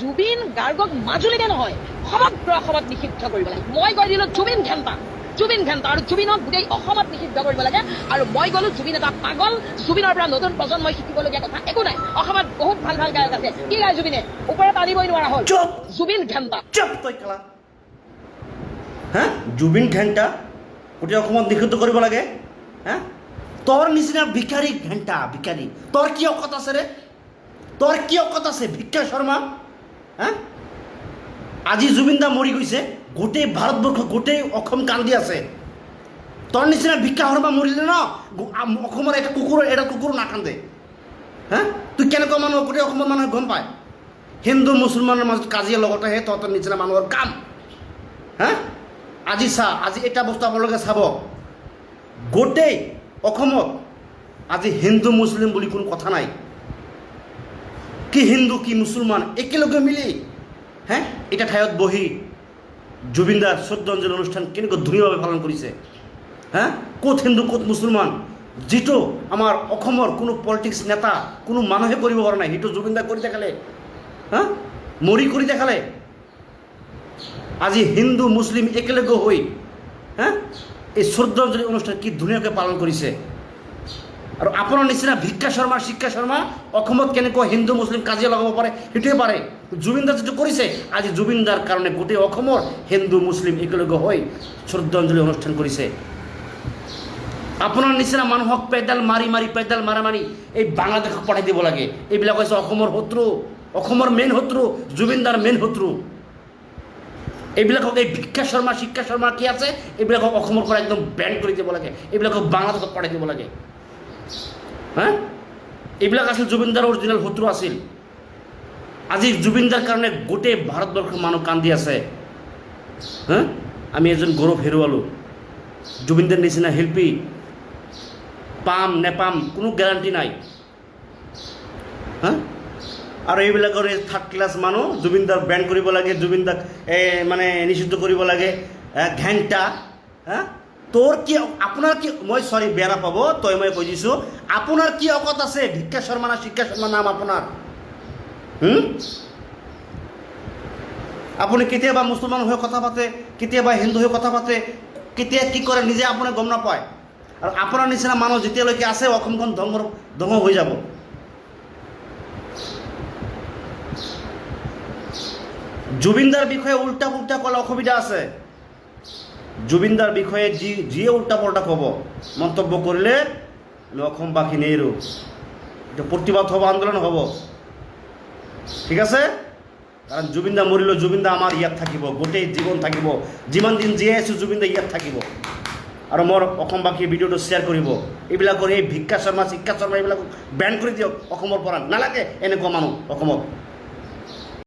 জুবিন গাৰ্গক মাজুলীতে নহয় সমগ্ৰ অসমত নিষিদ্ধ কৰিব লাগে। মই কৈ দিলোঁ জুবিন ঘেণ্টা। জুবিন ঘেণ্টা আৰু জুবিনক গোটেই অসমত নিষিদ্ধ কৰিব লাগে আৰু মই ক'লো জুবিন এটা পাগল জুবিনৰ পৰা নতুন প্ৰজন্মই শিকিবলগীয়া কথা একো নাই। অসমত বহুত ভালো ভালো গায়ক আছে। কি গায় জুবিনে? ওপৰত আনিবই নোৱাৰা হ'ল। জুবিন ঘেণ্টা। হা? জুবিন ঘেণ্টা? গোটেই অসমত নিষিদ্ধ কৰিব লাগে? হা? তোৰ নিচিনা ভিক্ষাৰী ঘেণ্টা ভিক্ষাৰী তোৰ কি অকত আছে ৰে? তোৰ কি অকত আছে? ভিক্ষা শৰ্মা? হা আজি জুবিন দা মৰি গৈছে, গোটেই ভাৰতবৰ্ষ, গোটেই অসম কান্দি আছে। তোৰ নিচিনা ভিক্ষা শৰ্মা মৰিলে ন? অসমৰ এটা কুকুৰ এটা কুকুৰ নাকান্দে। হা? তুই কেনেকুৱা মানুহ গোটেই অসমৰ মানুহে গম পায়। হিন্দু, মুছলমানৰ মাজত কাজিয়া লগতেহে তহঁতৰ নিচিনা মানুহৰ কাম। হা? আজি চা, আজি এটা বস্তু আপোনালোকে চাব। গোটেই অসমত আজি হিন্দু, মুছলিম বুলি কোনো কথা নাই। কি হিন্দু, কি মুছলমান একেলগে মিলি হে এটা ঠাইত বহি জুবিনদাৰ শ্ৰদ্ধাঞ্জলি অনুষ্ঠান কেনেকৈ ধুনীয়াভাৱে পালন কৰিছে হা ক'ত হিন্দু, ক'ত মুছলমান, যিটো আমাৰ অসমৰ কোনো পলিটিক্স নেতা, কোনো মানুহে কৰিব পৰা নাই, সেইটো জুবিনদা কৰি দেখালে, হা? মৰি কৰি দেখালে। আজি হিন্দু, মুছলিম একেলগে হৈ, হা? এই শ্ৰদ্ধাঞ্জলি অনুষ্ঠান কি ধুনীয়াকৈ পালন কৰিছে। আৰু আপোনাৰ নিচিনা ভিক্ষা শৰ্মা শিক্ষা শৰ্মা অসমত কেনেকৈ হিন্দু মুছলিম কাজিয়া লগাব পাৰে সেইটোৱে পাৰে জুবিনদাৰ যিটো কৰিছে আজি জুবিনদাৰ কাৰণে গোটেই অসমৰ হিন্দু মুছলিম একেলগে হৈ শ্ৰদ্ধাঞ্জলি অনুষ্ঠান কৰিছে আপোনাৰ নিচিনা মানুহক পেডাল মাৰি মাৰি পেডাল মাৰা মাৰি এই বাংলাদেশক পঠাই দিব লাগে। এইবিলাক হৈছে অসমৰ শত্ৰু অসমৰ মেইন শত্ৰু জুবিনদাৰ মেইন শত্ৰু এইবিলাকক এই ভিক্ষা শৰ্মা শিক্ষা শৰ্মা কি আছে? এইবিলাকক অসমৰ পৰা একদম বেন কৰি দিব লাগে। এইবিলাকক বাংলাদেশত পঠাই দিব লাগে। হা এইবিলাক আছিল জুবিনদাৰ অৰিজিনেল শত্ৰু আছিল। আজি জুবিনদাৰ কাৰণে গোটেই ভাৰতবৰ্ষৰ মানুহ কান্দি আছে। হা? আমি এজন গৌৰৱ হেৰুৱালোঁ। জুবিনদাৰ নিচিনা শিল্পী, পাম, নেপাম, কোনো গেৰাণ্টি নাই। হা? আৰু এইবিলাকৰ এই থাৰ্ড ক্লাছ মানুহ জুবিনদাক বেন কৰিব লাগে, জুবিনদাক মানে নিষিদ্ধ কৰিব লাগে ঘেণ্টা হা? তোৰ কি আপোনাৰ কি মই চৰি বেয়া নাপাব, তই মই কৈ দিছোঁ। আপোনাৰ কি অকত আছে? ভিক্ষা শৰ্মা না শিক্ষা শৰ্মা নাম আপোনাৰ? আপুনি কেতিয়াবা মুছলমান হৈ কথা পাতে, কেতিয়াবা হিন্দু হৈ কথা পাতে, কেতিয়া কি কৰে নিজে আপুনি গম নাপায়। আৰু আপোনাৰ নিচিনা মানুহ যেতিয়ালৈকে আছে, অসমখন ধ্বংস ধ্বংস হৈ যাব। জুবিনদাৰ বিষয়ে উল্টা পুল্টা ক'লে অসুবিধা আছে। জুবিনদাৰ বিষয়ে যি যিয়ে উল্টা পুল্টা ক'ব মন্তব্য কৰিলে আমি অসমবাসী নেৰো এইটো প্ৰতিবাদ হ'ব, আন্দোলন হ'ব। ঠিক আছে? কাৰণ জুবিনদা মৰিলেও জুবিনদা আমাৰ ইয়াত থাকিব, গোটেই জীৱন থাকিব। যিমান দিন জীয়াই আছোঁ, জুবিনদা ইয়াত থাকিব। আৰু মোৰ অসমবাসীয়ে ভিডিঅ'টো শ্বেয়াৰ কৰিব। এইবিলাকৰ এই ভিক্ষা শৰ্মা, শিক্ষা শৰ্মা এইবিলাকক বেন কৰি দিয়ক অসমৰ পৰা। নালাগে এনেকুৱা মানুহ অসমত।